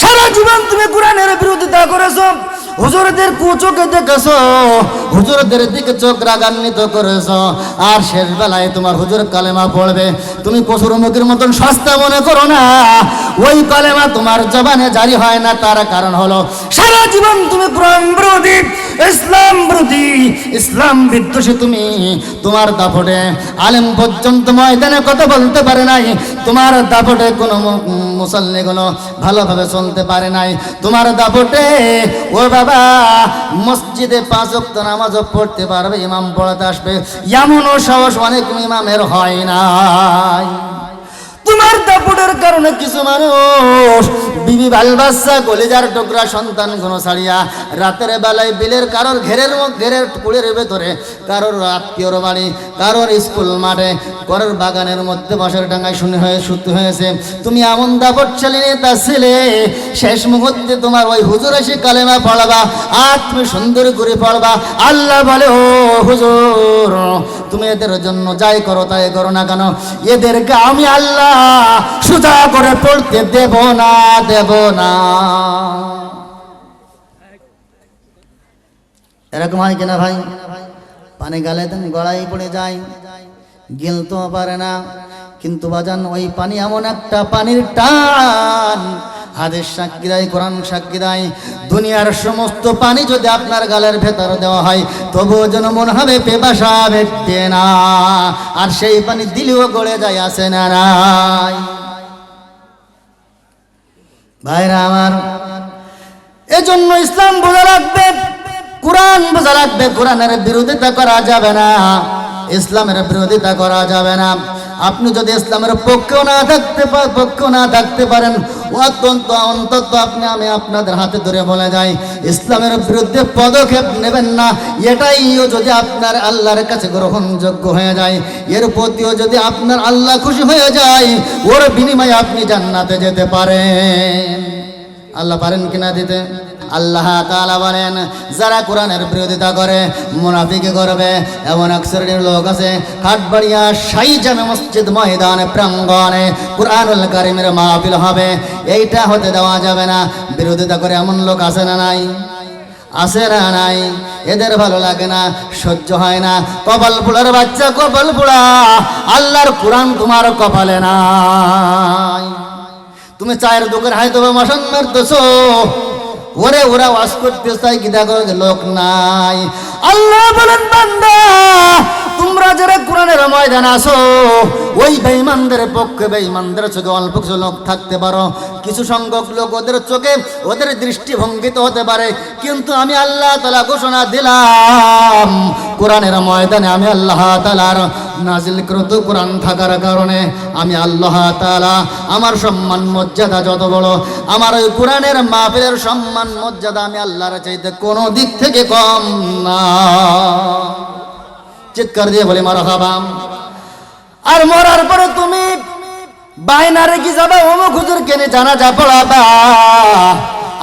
সারা জীবন তুমি কোরআনের বিরোধিতা করেছ? হুজুরদের কুচোকে দেখেছ? হুজুরদের দিকে চোখ রাগান্বিত করেছ? আর শেষ বেলায় তোমার হুজুর কালেমা পড়বে। তুমি কসুর মুখের মতন সস্তা মনে করো না। ওই কালেমা তোমার জবানে জারি হয় না, তার কারণ হলো সারা জীবন তুমি কোরআন বিরোধী, ইসলাম বিরোধী, ইসলাম বিদ্বেষী তুমি। তোমার দাপটে আলেম পর্যন্ত ময়দানে কথা বলতে পারে নাই। তোমার দাপটে কোনো মু- মুসল্লি কোনো ভালোভাবে চলতে পারে নাই। তোমার দাপটে, ও বাবা, মসজিদে পাঁচ অক্ত নামাজও পড়তে পারবে, ইমাম পড়াতে আসবে। এমনও সাহস অনেক ইমামের হয় নাই। তোমার দাপটের কারণে কিছু মানুষ বিবি বাল বাচ্চা কলেজার টুকরা সন্তান কোনো ছাড়িয়া রাতের বেলায় বিলের কারোর ঘেরের ঘেরের কুড়ের ভেতরে, কারোর আত্মীয়র বাড়ি, কারোর স্কুল মাঠে কারোর বাগানের মধ্যে বসার ডাঙ্গায় শুনে হয়ে শুতে হয়েছে। তুমি এমন দাপট চালিয়ে তা ছেলে, শেষ মুহূর্তে তোমার ওই হুজুর এসে কালেমা পড়াবা আর তুমি সুন্দর করে পড়বা। আল্লাহ বলে, ও হুজুর, তুমি এদের জন্য যাই করো, তাই করো না কেন? এদেরকে আমি আল্লাহ সুজা করে পড়তে দেব না দেব না। এরকম হয় কিনা ভাই? পানি গালে তুমি গড়াই পড়ে যায়। গিলতেও পারে না। কিন্তু বাজান, ওই পানি এমন একটা পানির টান। হাদের সাক্ষী দেয়, কোরআন সাক্ষী দেয়। দুনিয়ার সমস্ত পানি যদি আপনার গালের ভেতর দেওয়া হয়, তবুও যেন মনে হবে পেপাসা ভেটে না। আর সেই পানি দিলেও গড়ে যায়, আসে না নাই। ভাইরা আমার, এজন্য ইসলাম বোঝা রাখবে কোরআন বোঝা রাখবে কোরআনের বিরোধিতা করা যাবে না, ইসলামের বিরোধিতা করা যাবে না। আপনি যদি ইসলামের পক্ষেও না থাকতে পা- পক্ষেও না থাকতে পারেন অত্যন্ত, অন্তত আপনি, আমি আপনাদের হাতে ধরে বলে যাই, ইসলামের বিরুদ্ধে পদক্ষেপ নেবেন না, এটাইও যদি আপনার আল্লাহর কাছে গ্রহণযোগ্য হয়ে যায়, এর প্রতিও যদি আপনার আল্লাহ খুশি হয়ে যায়, ওর বিনিময়ে আপনি জান্নাতে যেতে পারেন। আল্লাহ পারেন কিনা দিতে? আল্লাহ তাআলা বলেন, যারা কোরআনের বিরোধিতা করে, মুনাফিকে করবে, এমন এক শ্রেণির লোক আছে, কাঠবাড়িয়া সাই জামে মসজিদ ময়দানে, প্রাঙ্গণে কোরআনুল কারিমের মাহফিল হবে। এইটা হতে দেওয়া যাবে না। বিরোধিতা করে এমন লোক আছে না নাই? আসে না নাই? এদের ভালো লাগে না, সহ্য হয় না। কপাল পোড়ার বাচ্চা, কপাল পোড়া আল্লাহর কোরআন তোমার কপালে নাই। তুমি চায়ের দোকান তবে মশান মারতেছ। ওরে ওরা ওয়াশ করতে চাই কি দেখো লোক নাই। আল্লাহ বলেন বান্দা তোমরা যারা কোরআনের ময়দান আসো ওই বেঈমানদের পক্ষে বেঈমানদের চোখে অল্প কিছু লোক থাকতে পারো। কিছু সংখ্যক লোক ওদের চোখে ওদের দৃষ্টিভঙ্গিত হতে পারে। কিন্তু আমি আল্লাহ তালা ঘোষণা দিলাম, কোরআনের ময়দানে আমি আল্লাহ তালার নাজিলকৃত কোরআন থাকার কারণে আমি আল্লাহ তালা আমার সম্মান মর্যাদা যত বড়, আমার ওই কোরআনের মাহফিলের সম্মান মর্যাদা আমি আল্লাহর চাইতে কোনো দিক থেকে কম না। চিৎকার দিয়ে বলি, মারা খাবাম আর মরার পরে তুমি বাইনারে কি যাবে? অমুক হুজুর কেনে জানাজা পড়াবা।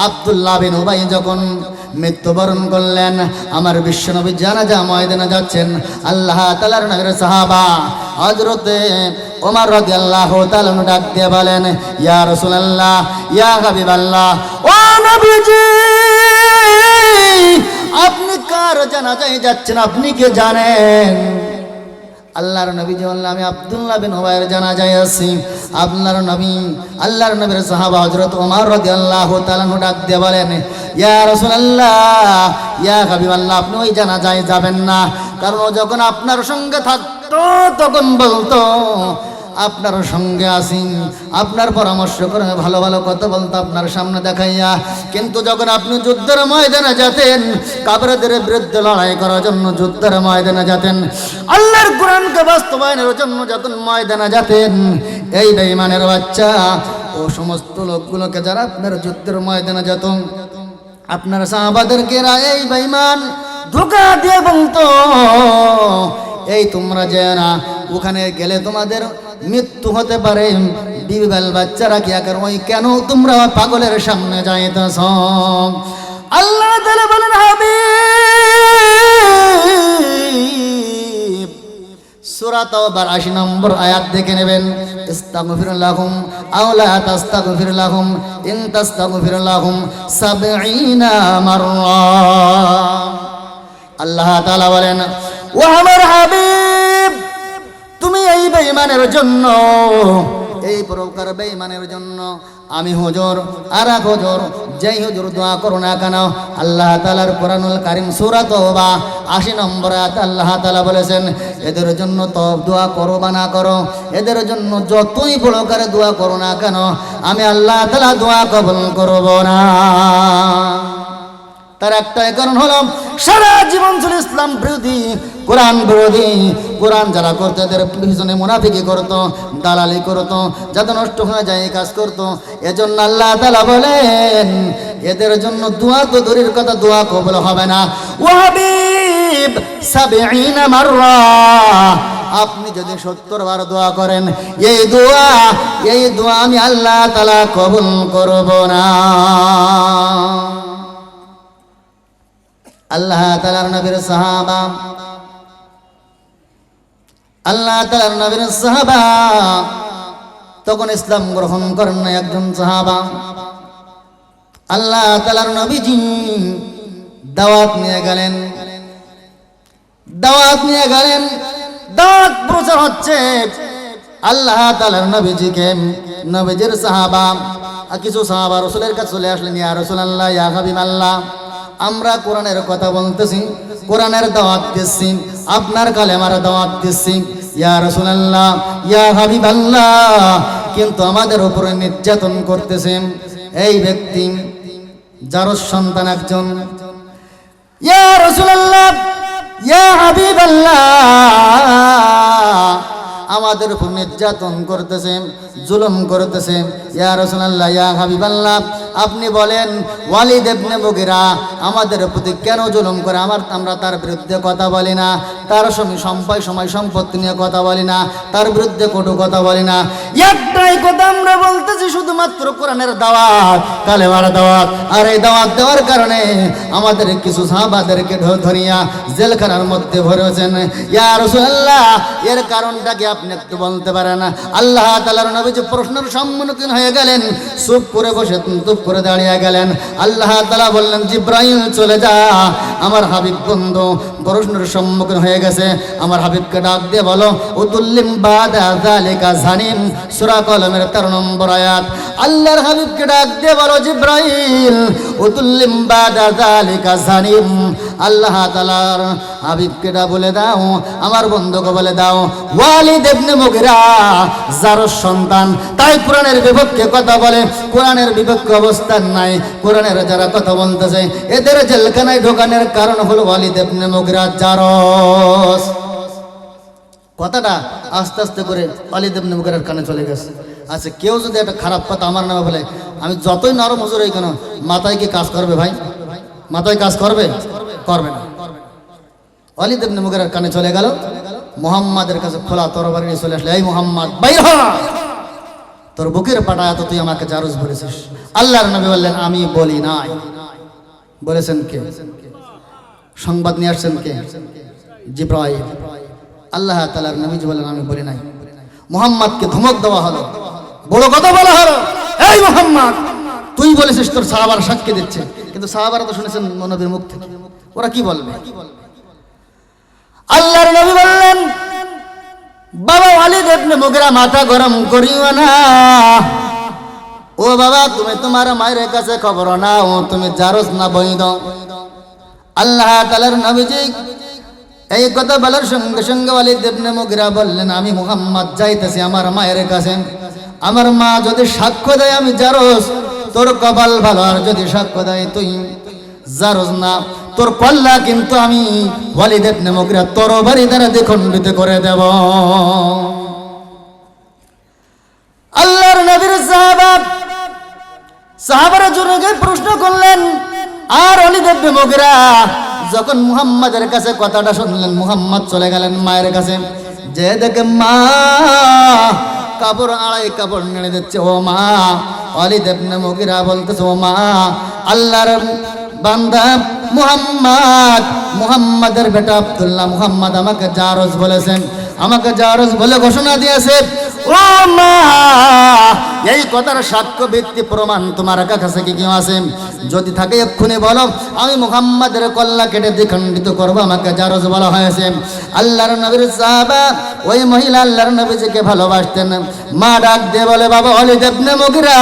আব্দুল্লাহ বিন উবাই যখন মৃত্যুবরণ করলেন, আমার বিশ্বনবী জানাজা ময়দানে যাচ্ছেন। আল্লাহ তালার নগরের সাহাবা হজরতে ওমর রাজি আল্লাহ তালন ডাক দিয়ে বলেন, ইয়া রসুলাল্লাহ, ইয়া হাবিবাল্লাহ, ও নবীজি আপনি কার জানাজায় যাচ্ছেন? আপনি কে জানেন? আল্লাহর নবী যে বললেন, আমি আব্দুল্লাহ বিন ওবায়ের জানাজায় আছি। আপনার নবী, আল্লাহর নবীর সাহাবা হযরত ওমর রাদিয়াল্লাহু তাআলা ডাক দিয়ে বলেন, ইয়া রাসূলুল্লাহ, ইয়া হাবিবাল্লাহ, আপনি ওই জানাজায় যাবেন না। কারণ যখন আপনার সঙ্গে থাকতো, তখন বলতো আপনার সঙ্গে আসি আপনার পরামর্শ করে ভালো ভালো কথা বলতো আপনার সামনে দেখাইয়া। কিন্তু যখন আপনি যুদ্ধের ময়দানে যেতেন কাবরাদের বিরুদ্ধে লড়াই করার জন্য যুদ্ধের ময়দানে যেতেন, আল্লাহর কোরআনকে বাস্তবায়নের জন্য যখন ময়দানে যেতেন, এই বেঈমানের বাচ্চা ও সমস্ত লোকগুলোকে যারা আপনার যুদ্ধের ময়দানে যেত, আপনার সাহাবাদেরকে এই বেঈমান ধোকা দিয়ে বলতো, এই তোমরা যে না, ওখানে গেলে তোমাদের মৃত্যু হতে পারে। বিবাল বাচ্চারা কি আকার? ওই কেন তোমরা পাগলের সামনে যাইতেছ? আল্লাহ বলেন, হাবিব, সূরা তাওবার 80 নম্বর নেবেন। লাহুম ইন তাস্তাগফির লাহুম 70 মাররা। আল্লাহ বলেন ও আমার তুমি এই বেঈমানের জন্য। এই প্রকার বেঈমানের জন্য আমি হুজুর, আর এক হুজুর, যেই হুজুর দোয়া করো না কেন, আল্লাহ তালার কোরআনুল কারিম সূরা তওবা 80 নম্বর আল্লাহ তাআলা বলেছেন, এদের জন্য তো দোয়া করো বা না করো, এদের জন্য যতই বড় করে দোয়া করো না কেন, আমি আল্লাহ তাআলা দোয়া কবুল করব না। তার একটাই কারণ হলো, সারা জীবন ছিল ইসলাম বিরোধী, কোরআন বিরোধী। কোরআন যারা করতো, এদের পিছনে মুনাফিকি করতো, দালালি করতো, যাতে নষ্ট হয়ে যায়, এই কাজ করতো। এজন্য আল্লাহ তালা বলেন, এদের জন্য দোয়া তো দূরের কথা, দোয়া কবল হবে না। ওয়াবিব সাবিঈনা আপনি যদি সত্তর বার দোয়া করেন, এই দোয়া এই দোয়া আমি আল্লাহ তালা কবুল করব না। আল্লাহ তালার নবীর সাহাবা। আল্লাহ তালার নবীর সাহাবা। তখন ইসলাম গ্রহণ করেন না একজন সাহাবা। আল্লাহ তালার নবীজি দাওয়াত নিয়ে গেলেন। দাওয়াত নিয়ে গেলেন। দাওয়াত প্রচার হচ্ছে আল্লাহ তালার নবীজিকে। নবীজির সাহাবা। কিছু সাহাবা রসুলের কাছে চলে আসলেন, ইয়া রসুল আল্লাহ ইয়া হাবিব আল্লাহ আমরা কোরআনের কথা বলতেছি, কোরআনের দাওয়াত দিচ্ছি, আপনার কালেমার দাওয়াত দিচ্ছি। ইয়া রসুল আল্লাহ ইয়া হাবিব আল্লাহ কিন্তু আমাদের উপরে নির্যাতন করতেছেন এই ব্যক্তি, যার সন্তান একজন। ইয়া রাসূলুল্লাহ, ইয়া হাবিবাল্লাহ, আমাদের উপর নির্যাতন করতেছে, জুলুম করতেছে। ইয়া রাসূলুল্লাহ, ইয়া হাবিবাল্লাহ আপনি বলেন, ওয়ালিদ মুগিরা আমাদের প্রতি কেন জুলুম করে? আমার আমরা তার বিরুদ্ধে কথা বলি না, তার সময় সম্পয় সময় সম্পত্তি নিয়ে কথা বলি না, তার বিরুদ্ধে কটু কথা বলি না। একটাই কথা আমরা বলতেছি শুধুমাত্র কোরআনের দাওয়াত, কালেমার দাওয়াত। আর এই দাওয়াত দেওয়ার কারণে আমাদের কিছু সাহাবাদেরকে ধরিয়া জেলখানার মধ্যে ভরেছেন ইয়া রাসূলুল্লাহ, এর কারণটা কি আপনি একটু বলতে পারেন? আল্লাহ তাআলার নবী যে প্রশ্নের সম্মুখীন হয়ে গেলেন, চুপ করে বসে চুপ করে দাঁড়িয়ে গেলেন। আল্লাহ তালা বললেন জিব্রাহিম চলে যা। আমার হাবিব বন্ধু প্রশ্নের সম্মুখীন হয়ে গেছে। আমার হাবিবকে ডাক দিয়ে বলো, উতুল্লিম বাদা জানিম সূরা কলমের 13 নম্বর আয়াত। আল্লাহর হাবিবকে ডাক দিয়ে বলো, জিব্রাইল, উতুল্লিম বাদা যালিকা জানিম আল্লাহ তাআলার হাবিবকে ডা বলে দাও, আমার বন্ধুকে বলে দাও, ওয়ালিদ ইবনে মুগিরা, যার সন্তান। তাই কোরআনের বিপক্ষে কথা বলে, কোরআনের বিপক্ষে অবস্থান নাই। কোরআনের যারা কথা বলতেছে, এদের জেলখানায় ঢোকানোর কারণ হলো ওয়ালিদ ইবনে মুগিরা। জারস। কথাটা আস্তে আস্তে করে ওয়ালিদ ইবনে কানে চলে গেছে। আচ্ছা কেউ যদি একটা খারাপ কথা আমার নামে বলে, আমি যতই নরম হুজুর হই কেন, মাথায় কি কাজ করবে ভাই? মাথায় কাজ করবে? করবে না। ওয়ালিদ ইবনে কানে চলে গেল। মুহাম্মাদের কাছে খোলা তরবারি নিয়ে চলে আসলে, এই মুহাম্মদ, বাইর তোর বুকের পাটা এত, তুই আমাকে জারুজ বলেছিস। আল্লাহর নবী বললেন, আমি বলি নাই। বলেছেন কে? সংবাদ নিয়ে আসছেন কে? জিব্রাইল। আল্লাহ তাআলার নবীজি বলেন, আমি বলি নাই। মুহাম্মদকে ধমক দেওয়া হলো। বড় কথা বলা হলো। এই মুহাম্মদ, তুই বলেছিস তোর সাহাবার সাক্ষী দিচ্ছে। কিন্তু সাহাবারা তো শুনেছেন নবীর মুখ থেকে। ওরা কি বলবে? আল্লাহর নবী বললেন, বাবা ওয়ালিদ ইবনে মুগিরা মাথা গরম করিও না। ও বাবা, তুমি তোমার মায়ের কাছে খবর নাও, তুমি জারস না বইদ আল্লাহ তাআলার নবীজি এই কথা বলার সঙ্গে সঙ্গে ওয়ালিদ ইবনে মুগিরা বললেন, আমি মুহাম্মদ যাইতেছি আমার মায়ের কাছে। আমার মা যদি সাক্ষ্য দেয় আমি জারস তোর কপাল ভালো। আর যদি সাক্ষ্য দেয় তুই জারজ না। তোর কল্লা কিন্তু আমি ওয়ালিদ ইবনে মুগিরা তরবারি দ্বারা দ্বিখণ্ডিত করে দেব। আল্লাহর নবীর সাহাবা সাহাবারা জোরে প্রশ্ন করলেন আর অলি দেববে মগিরা যখন মুহাম্মাদের কাছে কথাটা শুনলেন, মুহাম্মদ চলে গেলেন মায়ের কাছে। যে দেখে মা, কাপড় আড়াই কাপড় নেড়ে দিচ্ছে, ও মা, অলি দেবনে মগিরা বলতেছে, ও মা, আল্লাহর বান্দা মুহাম্মদ, মুহাম্মাদের বেটা আব্দুল্লাহ মুহাম্মদ আমাকে জারজ বলেছেন, আমাকে জারজ বলে ঘোষণা দিয়েছে, ও মা এই কথার সাক্ষ্য ভিত্তি প্রমাণ তোমার কাছে কি কেউ আছে? যদি থাকে এক্ষুনি বলো, আমি মুহাম্মাদের কল্লা কেটে দ্বিখণ্ডিত করব, আমাকে জারজ বলা হয়েছে। আল্লাহর নবীর সাহাবা, ওই মহিলা আল্লাহর নবীজিকে ভালোবাসতেন। মা ডাক দিয়ে বলে, বাবা অলি দেবনে মুগিরা,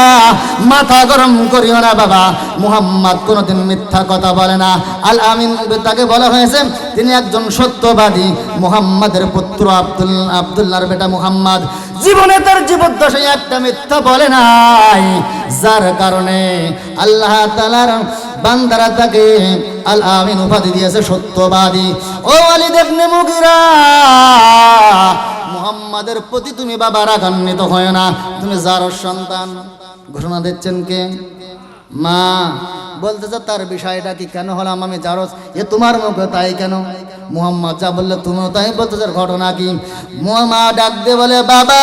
মাথা গরম করিও না বাবা। মুহাম্মদ কোনোদিন মিথ্যা কথা বলে না। আল আমিন তাকে বলা হয়েছে, তিনি একজন সত্যবাদী মুহাম্মাদের পুত্র আব্দুল, আব্দুল্লাহর বেটা মুহাম্মদ। জীবনে তার জীবদ্দশায় একটা মিথ্যা বলে নাই। যার কারণে আল্লাহ তালার বান্দারা তাকে আল আমিন উপাধি দিয়েছে সত্যবাদী। ও আলী দেখনে মুগিরা, মুহাম্মাদের প্রতি তুমি বাবা রাগান্বিত হয় না। তুমি যার সন্তান। ঘোষণা দিচ্ছেন কে? মা বলতেছে, তার বিষয়টা কি কেন হলাম আমি জারস এ তোমার মুখে তাই কেন? মুহাম্মদ যা বললে, তুমিও তাই বলতেছে, ঘটনা কি? মা ডাক দিয়ে বলে, বাবা,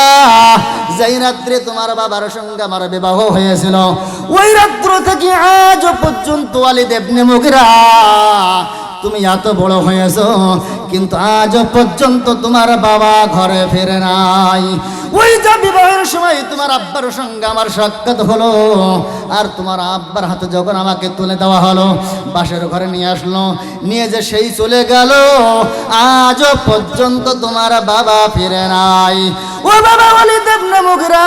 যেই রাত্রে তোমার বাবার সঙ্গে আমার বিবাহ হয়েছিল, ওই রাত্র থেকে আজ পর্যন্ত আলী দেবনে মুগরা, তুমি এত বড় হয়েছ, কিন্তু আজ পর্যন্ত তোমার বাবা ঘরে ফেরে নাই। ওই যে বিবাহের সময় তোমার আব্বার সঙ্গে আমার সাক্ষাৎ হলো, আর তোমার আব্বার হাতে যখন আমাকে তুলে দেওয়া হলো, বাসের ঘরে নিয়ে আসলো, নিয়ে যে সেই চলে গেল, আজও পর্যন্ত তোমার বাবা ফিরে নাই। ও বাবা বলি দেবনা মুগরা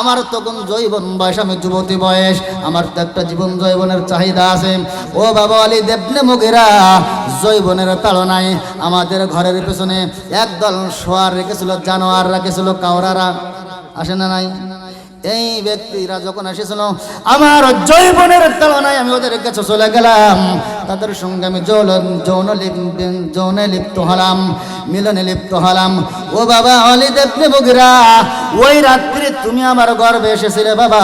আমার তখন জৈবন বয়স, আমি যুবতী বয়স, আমার তো একটা জীবন জৈবনের চাহিদা আছে। ও বাবা আলী দেবনে মুগেরা জৈবনের তাড়নায় আমাদের ঘরের পেছনে একদল শোয়ার রেখেছিল, জানোয়ার রেখেছিল কাউরারা আসে না নাই? এই ব্যক্তিরা যখন এসেছিল, আমার জৈবনের তাড়নায় আমি ওদের কাছে চলে গেলাম। তাদের সঙ্গে আমি যৌন যৌন যৌনে লিপ্ত হলাম, মিলনে লিপ্ত হলাম। ও বাবা অলি দেবনে বগিরা ওই রাত্রি তুমি আমার গর্বে এসেছিলে বাবা।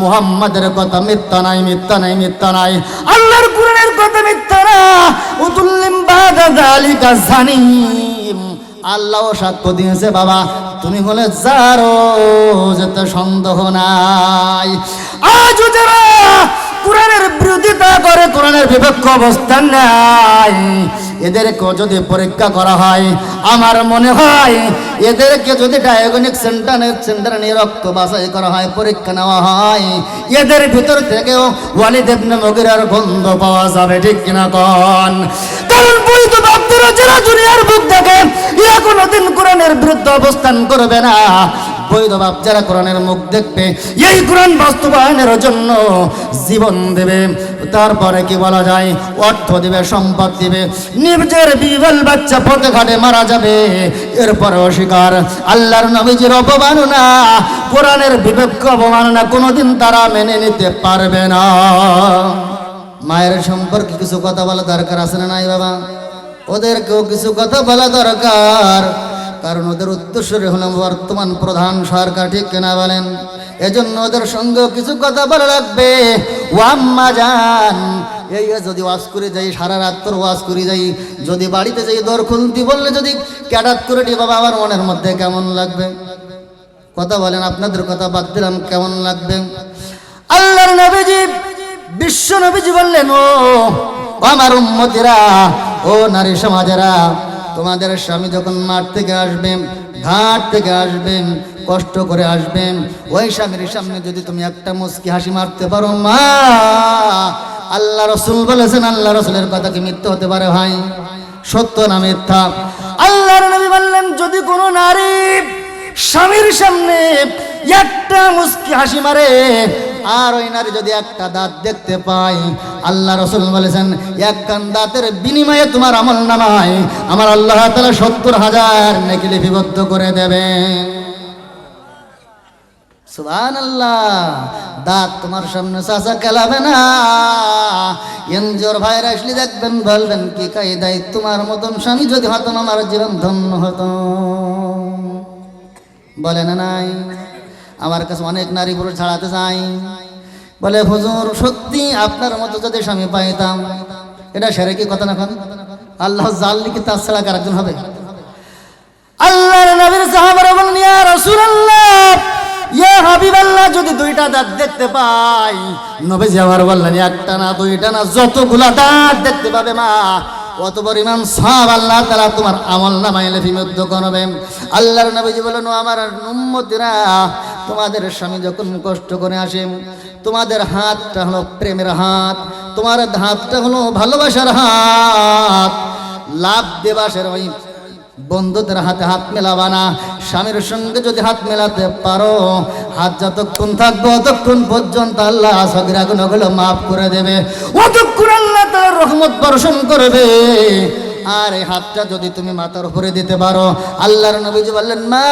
মুহাম্মাদের কথা মিথ্যা নাই মিথ্যা নাই মিথ্যা নাই। আল্লাহর কুরআনের কথা মিথ্যা না। উতুল্লিম বাদা যালিকা জানিম আল্লাহ সাক্ষ্য দিয়েছে, বাবা। তুমি হলে যারো যেতে সন্দেহ নাই। যারা কোরআনের বিরোধিতা করে, কোরআনের বিপক্ষ অবস্থান নাই এদেরকে যদি পরীক্ষা করা হয়, আমার মনে হয় এদেরকে যদি ডায়াগনিক সেন্টারের সেন্টারে নিয়ে রক্ত বাছাই করা হয়, পরীক্ষা নেওয়া হয়, এদের ভিতর থেকেও ওয়ালিদেবনে মগিরার গন্ধ পাওয়া যাবে, ঠিক কিনা কন? কারণ বৈধ বাপদেরও যারা দুনিয়ার বুক দেখে। ইয়া কোনোদিন কোরআনের বিরুদ্ধে অবস্থান করবে না। বৈধ বাপ যারা কোরআনের মুখ দেখবে, এই কোরআন বাস্তবায়নের জন্য জীবন দেবে। তারপরে কি বলা যায়? অর্থ দিবে, সম্পদ দিবে। নিজের বিবল বাচ্চা পথে ঘাটে মারা যাবে। এরপরে অস্বীকার। আল্লাহর নবীজির অপমাননা কোরআনের বিপক্ষ অপমাননা কোনোদিন তারা মেনে নিতে পারবে না। মায়ের সম্পর্কে কিছু কথা বলা দরকার আছে না নাই বাবা? ওদেরকেও কিছু কথা বলা দরকার। কারণ ওদের উদ্দেশ্যে হলাম বর্তমান প্রধান সরকার, ঠিক কেনা বলেন? এজন্য ওদের সঙ্গেও কিছু কথা বলা লাগবে। ও আম্মা যান এই যদি ওয়াশ করে যাই, সারা রাত তোর ওয়াজ করে যাই, যদি বাড়িতে যাই, দর খুলতি বললে যদি ক্যাডাত করে বাবা, আমার মনের মধ্যে কেমন লাগবে? কথা বলেন, আপনাদের কথা বাদ দিলাম, কেমন লাগবে? আল্লাহর নবীজি, বিশ্ব নবীজি বললেন ও আমার উম্মতিরা ও নারী সমাজেরা, তোমাদের স্বামী যখন মাঠ থেকে আসবেন, ঘাট থেকে আসবেন, কষ্ট করে আসবেন, ওই স্বামীর সামনে যদি তুমি একটা মুস্কি হাসি মারতে পারো, মা, আল্লাহ রসুল বলেছেন, আল্লাহ রসুলের কথা কি মিথ্যা হতে পারে ভাই? সত্য না মিথ্যা? আল্লাহর নবী বললেন, যদি কোনো নারী স্বামীর সামনে একটা মুস্কি হাসি মারে আর ওই নারী যদি একটা দাঁত দেখতে পাই আল্লাহ রসুল বলেছেন, এক কান দাঁতের বিনিময়ে তোমার আমল নামায়। আমার আল্লাহ তালা সত্তর হাজার নেকি লিপিবদ্ধ করে দেবে সুবান আল্লাহ দাঁত তোমার সামনে চাষা খেলাবে না। এনজোর ভাইরা আসলে দেখবেন, বলবেন, কি কায়দায় তোমার মতন স্বামী যদি হতাম আমার জীবন ধন্য হতো। বলে না নাই। আমার কাছে অনেক নারী পুরুষ ছাড়াতে চাই। বলে, হুজুর, সত্যি আপনার মতো যদি স্বামী পাইতাম, এটা সেরে কি কথা না আল্লাহ জাল লিখি তার ছাড়া কার একজন হবে? আল্লাহর নবীর সাহাবারা বলেন ইয়া রাসূলুল্লাহ, ইয়া হাবিবাল্লাহ, যদি দুইটা দাঁত দেখতে পাই। নবীজি আমার বললেন, একটা না দুইটা না, যতগুলা দাঁত দেখতে পাবে মা অত ইমাম সব আল্লাহ তারা তোমার আমল নামায় লিপিবদ্ধ করবেন আল্লাহর নবীজি বলেন, "ও আমার উম্মতিরা, তোমাদের স্বামী যখন কষ্ট করে আসে, তোমাদের হাতটা হলো প্রেমের হাত, তোমার হাতটা হলো ভালোবাসার হাত, লাভ দেবাসের ওই বন্ধুদের হাতে হাত মেলাবা না, স্বামীর সঙ্গে যদি হাত মেলাতে পারো, হাত যতক্ষণ থাকবে ততক্ষণ পর্যন্ত আল্লাহ সগিরা গুণগুলো মাফ করে দেবে। অতক্ষণ আল্লাহ তার রহমত বর্ষণ করবে। আর এই হাতটা যদি তুমি মাথার উপরে দিতে পারো, আল্লাহর নবীজি বললেন, মা,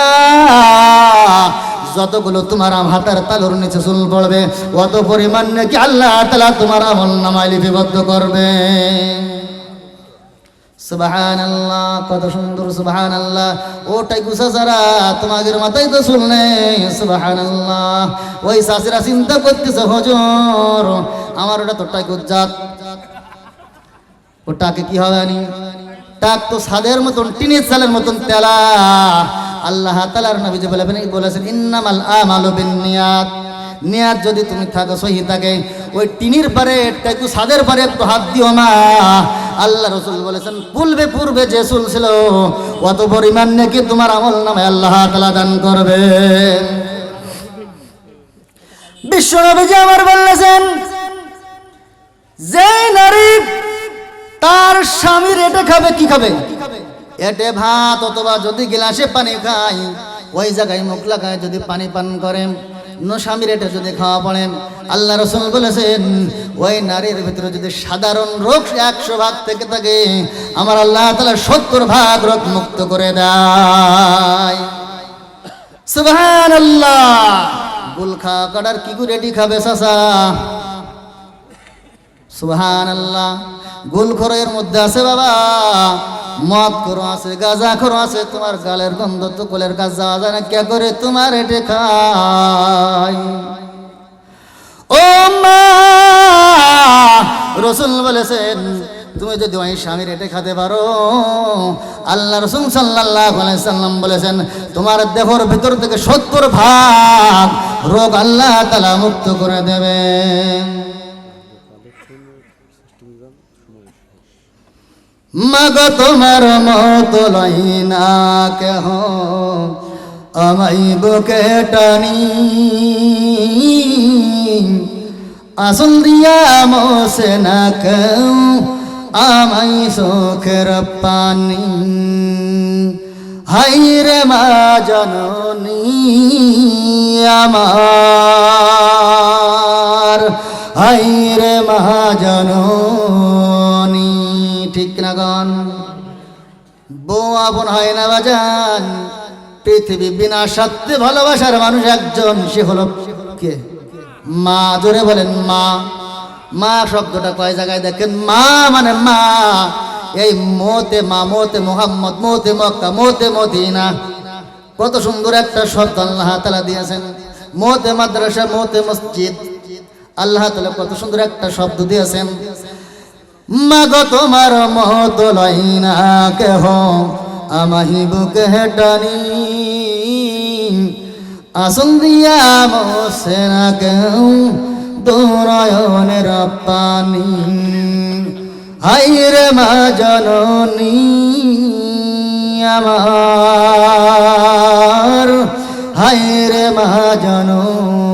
যতগুলো তোমার হাতের তালুর নিচে চুল পড়বে, অত পরিমাণ নাকি আল্লাহ তালা তোমার আমল নামায় লিপিবদ্ধ করবে। সুবাহান আল্লাহ কত সুন্দর সুবাহান আল্লাহ ওটাই গুছা সারা তোমাদের মাথায় তো শুনলে সুবাহান আল্লাহ ওই শাশুরা চিন্তা করতেছে, হজর, আমার ওটা তো টাই জাত ওটাকে কি হবে আনি টাক তো সাদের মতন, টিনের চালের মতন তেলা। আল্লাহ তালার নবী যে বলে বলেছেন, ইন্নামাল আমালু বিন্নিয়াত। নিয়াত যদি তুমি থাকো, সহি থাকে। ওই টিনির পারে একটু সাদের পারে একটু হাত দিও মা। আল্লাহ রসুল বলেছেন পূর্বে পূর্বে যে চুল ছিল অত পরিমাণ নাকি তোমার আমল নামে আল্লাহ তালা দান করবে। আমার বলেছেন যে নারী তার স্বামীর এটে খাবে, কি খাবে? এটে ভাত অথবা যদি গিলাসে পানি খায়, ওই জায়গায় মুখ লাগায় যদি পানি পান করেন স্বামীর এটা যদি খাওয়া পড়েন, আল্লাহ রসুল বলেছেন, ওই নারীর ভিতরে যদি সাধারণ রোগ একশো ভাগ থেকে থাকে, আমার আল্লাহ তালা সত্তর ভাগ রোগ মুক্ত করে দেয়। সুবহান আল্লাহ গুল কাটার কি রেডি খাবে সাসা সুবহান আল্লাহ গুল খরের মধ্যে আছে বাবা। মদ করো আছে, গাজা করো আছে, তোমার গালের গন্ধ তো কোলের কাজ যাওয়া যায় না, কে করে তোমার এটে খাই ও মা, রসুল বলেছেন, তুমি যদি ওই স্বামীর এটে খেতে পারো, আল্লাহ রসুল সাল্লাহ সাল্লাম বলেছেন, তোমার দেহর ভেতর থেকে সত্তর ভাগ রোগ আল্লাহ তালা মুক্ত করে দেবেন। মগ তোমার মত লইনা কেহ। আমাই বুকে টানি। আসল দিয়া মোসে না কেউ। আমাই চোখের পানি। হাই রে মা জননী, আমার। হাই রে মা জননী। ঠিক না বউ আপন হয় না বাজান। পৃথিবী বিনা সত্যি ভালোবাসার মানুষ একজন, সে হলো কে? মা, জোরে বলেন মা। মা শব্দটা কয় জায়গায় দেখেন? মা মানে মা। এই মোতে মা, মোতে মোহাম্মদ, মোতে মক্কা, মোতে মদিনা। কত সুন্দর একটা শব্দ আল্লাহ তালা দিয়েছেন। মোতে মাদ্রাসা, মোতে মসজিদ। আল্লাহ তালা কত সুন্দর একটা শব্দ দিয়েছেন। মাগ তোমার মহত লাইনা কেহ আমাহি বুকে হেটানি আসল দিয়া বসে না কেউ দৌরায়নের পানি হাই রে মা জননী আমার হাই রে মা জননী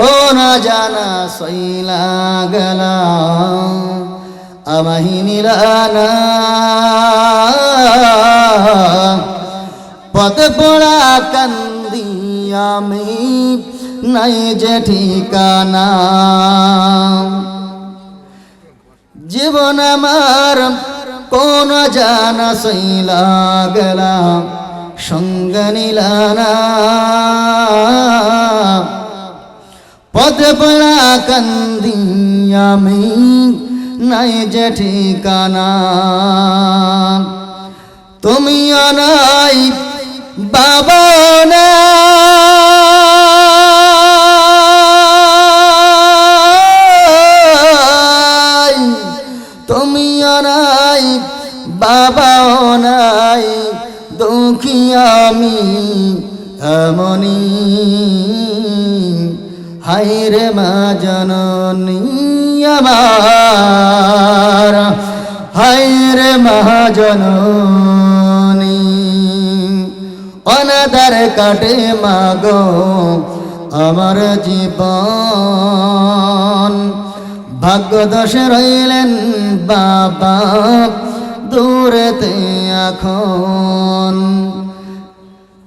কোন জানা সইলা গেলা, আমাহি নিরানা পথে পড়া কান্দি আমি নাই যে ঠিকানা। জীবন আমার কোন জানা সইলা গেলা, সঙ্গ নিলানা। পথে পড়া কান্দি আমি নাই যে ঠিকানা তুমি অনাই বাবা নাই তুমি অনাই বাবা নাই, দুঃখী আমি এমনি হাই রে মা জননী আমার। হাই রে মা জননী, অনাদার কাটে মাগো আমার জীবন। ভাগ্য দোষে রইলেন বাবা দূরেতে এখন।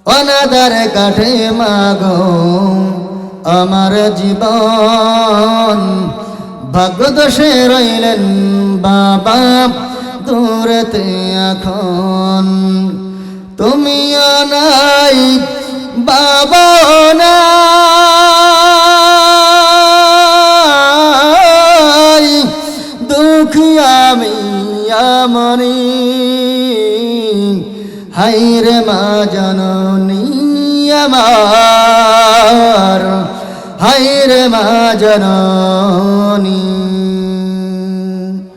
অনাদার কাঠে মাগো আমার জীবন। ভাগ্য দোষে রইলেন বাবা দূরেতে এখন। তুমি নাই বাবা নাই। দুঃখ আমি আমনি হাইরে মা জননী আমার। হাইরে মা জননী।